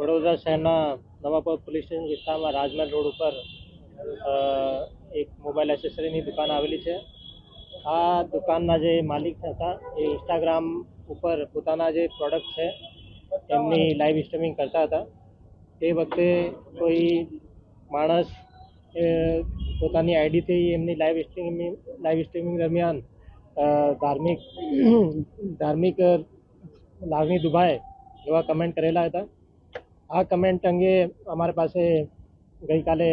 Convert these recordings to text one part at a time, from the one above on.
વડોદરા શહેરના નવાપર police station વિસ્તારમાં રાજમહેલ road ઉપર એક મોબાઈલ એસેસરીની દુકાન આવેલી છે. આ દુકાનના જે માલિક હતા, એ ઇન્સ્ટાગ્રામ ઉપર પોતાના જે પ્રોડક્ટ છે, એમની લાઈવ સ્ટ્રીમિંગ કરતા હતા. તે વખતે કોઈ માણસ પોતાની આઈડીથી એમની લાઈવ સ્ટ્રીમિંગ લાઈવ સ્ટ્રીમિંગ દરમિયાન ધાર્મિક ધાર્મિક લાગણી દુભાય એવા કમેન્ટ કરેલા હતા. આ કમેન્ટ અંગે અમારી પાસે ગઈકાલે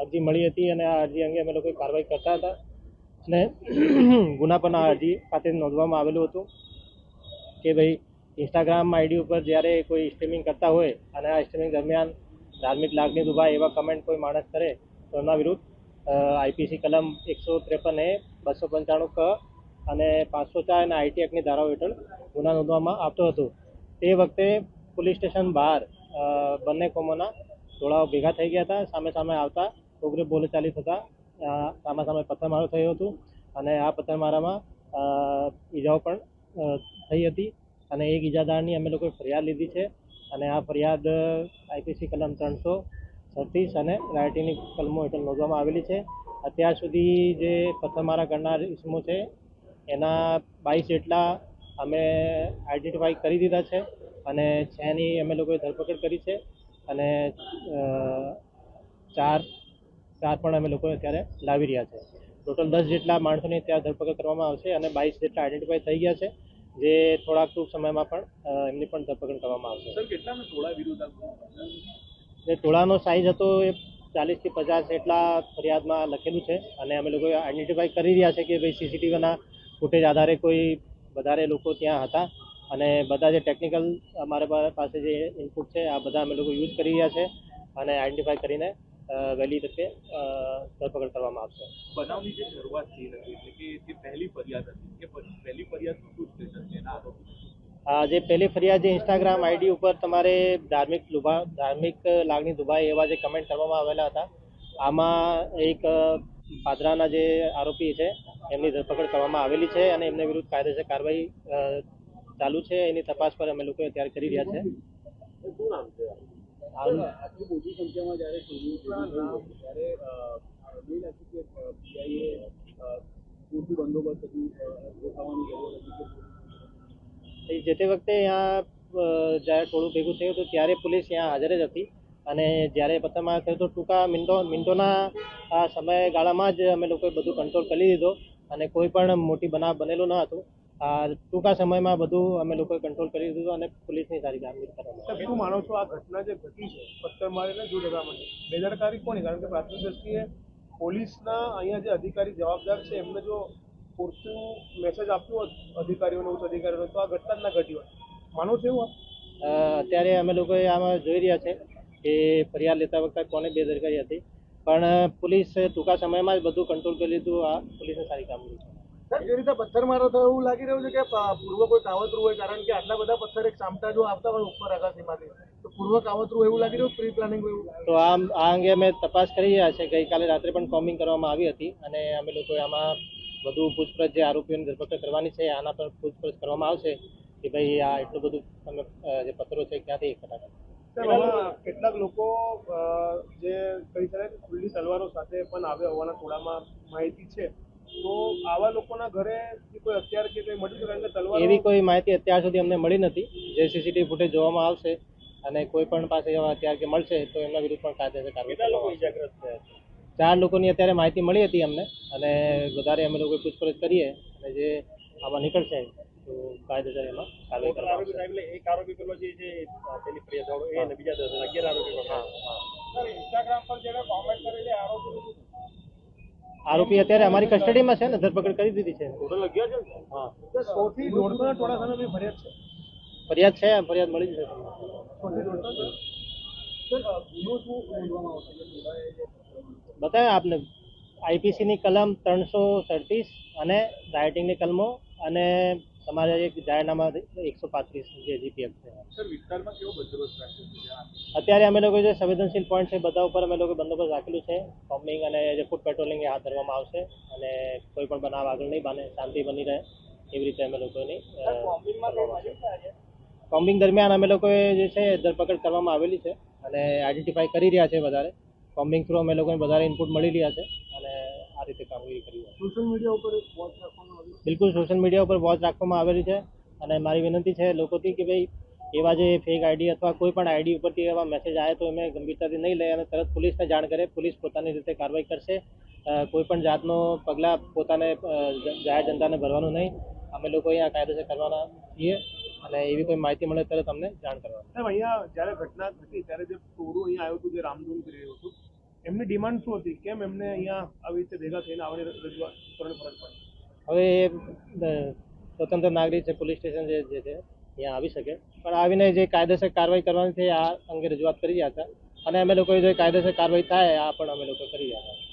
અરજી મળી હતી અને આ અરજી અંગે અમે લોકો કાર્યવાહી કરતા હતા. અને ગુના પણ આ અરજી ખાતે નોંધવામાં આવેલું હતું કે ભાઈ ઇન્સ્ટાગ્રામ આઈડી ઉપર જ્યારે કોઈ સ્ટ્રીમિંગ કરતા હોય અને આ સ્ટ્રીમિંગ દરમિયાન ધાર્મિક લાગણી દુભાય એવા કમેન્ટ કોઈ માણસ કરે, તો એમના વિરુદ્ધ આઈપીસી કલમ એકસો ત્રેપન એ બસો પંચાણું ક અને પાંચસો ચાર અને આઈટી એક્ટની ધારાઓ હેઠળ ગુના નોંધવામાં આવતો હતો. તે વખતે પોલીસ સ્ટેશન બહાર બંને કોમોના ટોળાઓ ભેગા થઈ ગયા હતા, સામે સામે આવતા ઉગ્ર બોલચાલી થતા સામે સામે પથ્થરમારો થયો હતો અને આ પથ્થરમારામાં ઈજાઓ પણ થઈ હતી અને એક ઈજાદારની અમે લોકોએ ફરિયાદ લીધી છે અને આ ફરિયાદ આઈપીસી કલમ ત્રણસો છત્રીસ અને રાયટીની કલમો હેઠળ નોંધવામાં આવેલી છે. અત્યાર સુધી જે પથ્થરમારા કરનાર ઇસમો છે, એના બાવીસ જેટલા અમે આઈડેન્ટિફાઈ કરી દીધા છે. અને છની અમે લોકોએ ધરપકડ કરી છે અને ચાર ચાર પણ અમે લોકો અત્યારે લાવી રહ્યા છે. ટોટલ દસ જેટલા માણસોની ત્યાં ધરપકડ કરવામાં આવશે અને બાવીસ જેટલા આઈડેન્ટિફાઈ થઈ ગયા છે જે થોડાક ટૂંક સમયમાં પણ એમની પણ ધરપકડ કરવામાં આવશે. ટોળા વિરુદ્ધ જે ટોળાનો સાઇઝ હતો એ ચાલીસથી પચાસ એટલા ફરિયાદમાં લખેલું છે અને અમે લોકો આઈડેન્ટિફાઈ કરી રહ્યા છે કે ભાઈ સીસીટીવીના ફૂટેજ આધારે કોઈ વધારે લોકો ત્યાં હતા. અને બધા જે ટેકનિકલ અમારા પાસે જે ઇનપુટ છે આ બધા અમે લોકો યુઝ કરી રહ્યા છે અને આઈડેન્ટિફાઈ કરીને વહેલી તકે ધરપકડ કરવામાં આવશે. બનાવની જે શરૂઆત થઈ હતી એટલે કે જે પહેલી ફરિયાદ હતી કે પહેલી ફરિયાદ શું છે એના આરોપી? જે પહેલી ફરિયાદ જે ઇન્સ્ટાગ્રામ આઈડી ઉપર તમારે ધાર્મિક લુભા ધાર્મિક લાગણી દુભાઈ એવા જે કમેન્ટ કરવામાં આવેલા હતા આમાં એક પાદરાના જે આરોપી છે એમની ધરપકડ કરવામાં આવેલી છે અને એમને વિરુદ્ધ કાયદેસર કાર્યવાહી ચાલુ છે એની તપાસ પર અમે લોકો અત્યારે કરી રહ્યા છે. જે તે વખતે અહીંયા જ્યારે ટોળું ભેગું થયું હતું ત્યારે પોલીસ ત્યાં હાજર જ હતી. અને જ્યારે પથ્થરમાર થયો તો ટૂંકા મિનિટો મિનિટોના આ સમયગાળામાં જ અમે લોકોએ બધું કંટ્રોલ કરી લીધો અને કોઈ પણ મોટી બનાવ બનેલું ન હતું. ટૂંકા સમયમાં બધું અમે લોકોએ કંટ્રોલ કરી દીધું અને પોલીસની સારી કામગીરી કરવામાં. શું માનો છો આ ઘટના જે ઘટી છે પથ્થર મારીને જો માટે બેદરકારી કોની કારણ કે પ્રાથમિક દ્રષ્ટિએ પોલીસના અહીંયા જે અધિકારી જવાબદાર છે એમને જો પૂરતું મેસેજ આપ્યું હોત અધિકારીઓને ઉચ્ચ અધિકારીઓને તો આ ઘટના જ ના ઘટી હોત માનો છો એવું? અત્યારે અમે લોકોએ આમાં જોઈ રહ્યા છે કે ફરિયાદ લેતા વખતે કોને બેદરકારી હતી પણ પોલીસ ટૂંકા સમયમાં જ બધું કંટ્રોલ કરી લીધું આ પોલીસની સારી કામગીરી જે રીતે પથ્થર મારો એવું લાગી રહ્યું છે કે પૂર્વ કોઈ કાવતરું હોય કારણ કે આટલા બધા પથ્થર એક સામટા જો આવતા હોય ઉપર અગાસીમાંથી તો પૂર્વ કાવતરું એવું લાગી રહ્યું પ્રી પ્લાનિંગ એવું? તો આ આ અંગે અમે તપાસ કરી રહ્યા છે ગઈકાલે રાત્રે પણ કોમિંગ કરવામાં આવી હતી અને અમે લોકોએ આમાં વધુ પૂછપરછ જે આરોપીઓની ધરપકડ કરવાની છે આના પર પૂછપરછ કરવામાં આવશે કે ભાઈ આ એટલું બધું તમે જે પથ્થરો છે ક્યાંથી એકઠા કર્યા કેટલાક લોકો જે કહી શકાય કે ખુલ્લી તલવારો સાથે પણ આવ્યા હોવાના થોડામાં માહિતી છે. તો આવા લોકોના ઘરે કોઈ હથિયાર કે કંઈ મળ્યું છે કારણ કે તલવાર એવી કોઈ માહિતી અત્યાર સુધી અમને મળી નથી. જે સીસીટીવી ફૂટેજ જોવામાં આવશે અને કોઈ પણ પાસે એવા હથિયાર કે મળશે તો એમના વિરુદ્ધ પણ કાયદેસર કાર્યવાહી. ઇજાગ્રસ્ત થયા છે? ચાર લોકોની અત્યારે માહિતી મળી હતી અમને અને વધારે અમે લોકો પૂછપરછ કરીએ અને જે આમાં નીકળશે તો કાયદેસર એમાં કાર્યવાહી કરવામાં આવશે. એક આરોપી પેલો જે છે પેલી ફરિયાદ વાળો એ અને બીજા દસ અગિયાર આરોપી હા હા સર ઇન્સ્ટાગ્રામ પર જેને કોમેન્ટ કરેલી આરોપી આરોપી અત્યારે અમારી કસ્ટડીમાં છે ને ધરપકડ કરી દીધી છે. ટોટલ અગિયાર છે હા. સો થી દોઢસો ટોળા સામે ફરિયાદ છે? ફરિયાદ છે ફરિયાદ મળી જશે તમને સો થી દોઢસો સર ગુનો શું નોંધવામાં આવશે? કે ટોળાએ જે બતાવે આપને. આઈપીસીની કલમ ત્રણસો સડત્રીસ અને રાઇટિંગની કલમો અને તમારે એક જાહેરનામા એકસો પાંત્રીસ જે જીપીએફ છે. અત્યારે અમે લોકો જે સંવેદનશીલ પોઈન્ટ છે બધા ઉપર અમે લોકો બંદોબસ્ત રાખેલું છે. કોમ્બિંગ અને જે ફૂડ પેટ્રોલિંગ એ હાથ ધરવામાં આવશે અને કોઈ પણ બનાવ આગળ નહીં બને શાંતિ બની રહે એવી રીતે અમે લોકોની. કોમ્બિંગ દરમિયાન અમે લોકોએ જે છે ધરપકડ કરવામાં આવેલી છે અને આઈડેન્ટિફાઈ કરી રહ્યા છે વધારે. કોમ્બિંગ થ્રુ અમે લોકોને વધારે ઇનપુટ મળી રહ્યા છે અને આ રીતે કામગીરી કરી સોશિયલ મીડિયા ઉપર વોચ આવ્યું બિલકુલ સોશિયલ મીડિયા ઉપર વોચ રાખવામાં આવેલી છે. અને મારી વિનંતી છે લોકોથી કે ભાઈ, એવા જે ફેક આઈડી અથવા કોઈ પણ આઈડી ઉપરથી એવા મેસેજ આવે તો એમને ગંભીરતાથી નહીં લે અને તરત પોલીસને જાણ કરે. પોલીસ પોતાની રીતે કાર્યવાહી કરશે. કોઈ પણ જાતનો પગલાં પોતાને જાહેર જનતાને ભરવાનું નહીં. અમે લોકો અહીંયા કાયદેસર કરવાના છીએ અને એવી કોઈ માહિતી મળે તરત અમને જાણ કરવા સાહેબ, અહીંયા જ્યારે ઘટના ઘટી ત્યારે જે ટોળું અહીંયા આવ્યું હતું, જે રામધૂન કરી રહ્યું હતું, એમની ડિમાન્ડ શું હતી? કેમ એમને અહીંયા આવી રીતે ભેગા થઈને આવવાની રજૂઆત કરવાની હવે એ સ્વતંત્ર નાગરિક છે, પોલીસ સ્ટેશન જે છે, ત્યાં આવી શકે. પણ આવીને જે કાયદેસર કાર્યવાહી કરવાની છે, આ અંગે રજૂઆત કરી રહ્યા હતા. અને અમે લોકોએ જે કાયદેસર કાર્યવાહી થાય, આ પણ અમે લોકો કરી રહ્યા હતા.